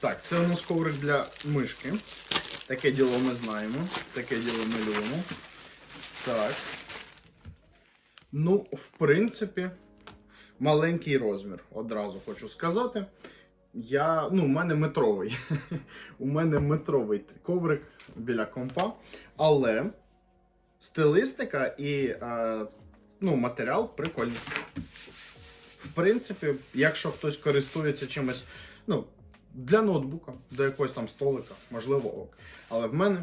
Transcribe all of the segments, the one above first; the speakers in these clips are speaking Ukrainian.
Так, це у нас коврик для мишки. Таке діло ми знаємо. Таке діло ми любимо. Так. Ну, в принципі, маленький розмір, одразу хочу сказати. Я, ну, у мене метровий. у мене метровий коврик біля компа. Але стилистика і е, ну, матеріал прикольний. В принципі, якщо хтось користується чимось, ну, для ноутбука, до якогось там столика, можливо, ок. Але в мене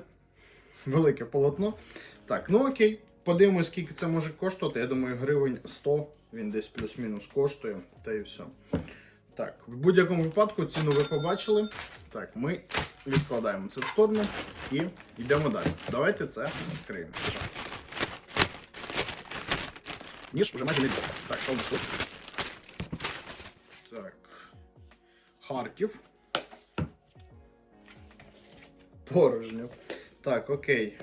велике полотно. Так, ну окей. Подивимось, скільки це може коштувати. Я думаю, гривень 100 він десь плюс-мінус коштує. Та і все. Так, в будь-якому випадку ціну ви побачили. Так, ми відкладаємо це в сторону і йдемо далі. Давайте це відкриємо. Ніж вже майже не. Так, що в нас тут? Так. Харків. Порожньо. Так, окей.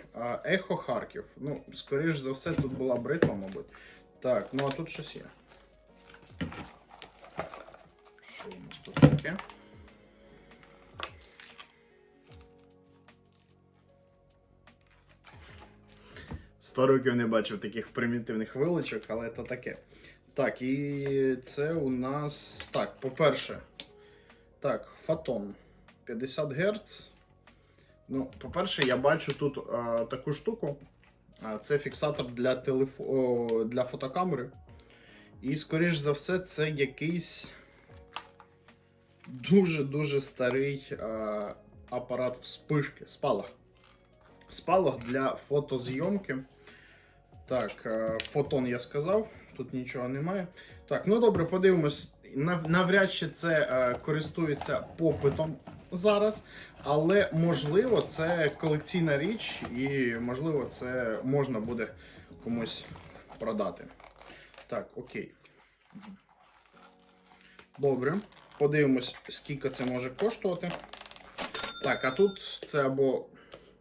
Ехо Харків. Ну, скоріш за все, тут була бритва, мабуть. Так, ну а тут щось є. Що у нас тут таке? Сто років не бачив таких примітивних вилочок, але то таке. Так, і це у нас. Так, по-перше, так, фотон 50 Гц. Ну, по-перше, я бачу тут е, таку штуку. Е, Це фіксатор для, телефо... о, для фотокамери. І, скоріш за все, це якийсь дуже-дуже старий е, апарат вспишки, спалах. Спалах для фотозйомки. Так, е, фотон я сказав, тут нічого немає. Так, ну добре, подивимось. Нав- Навряд чи це е, користується попитом зараз, але можливо це колекційна річ, і можливо це можна буде комусь продати. Так, окей. Добре. Подивимось, скільки це може коштувати. Так, а тут це або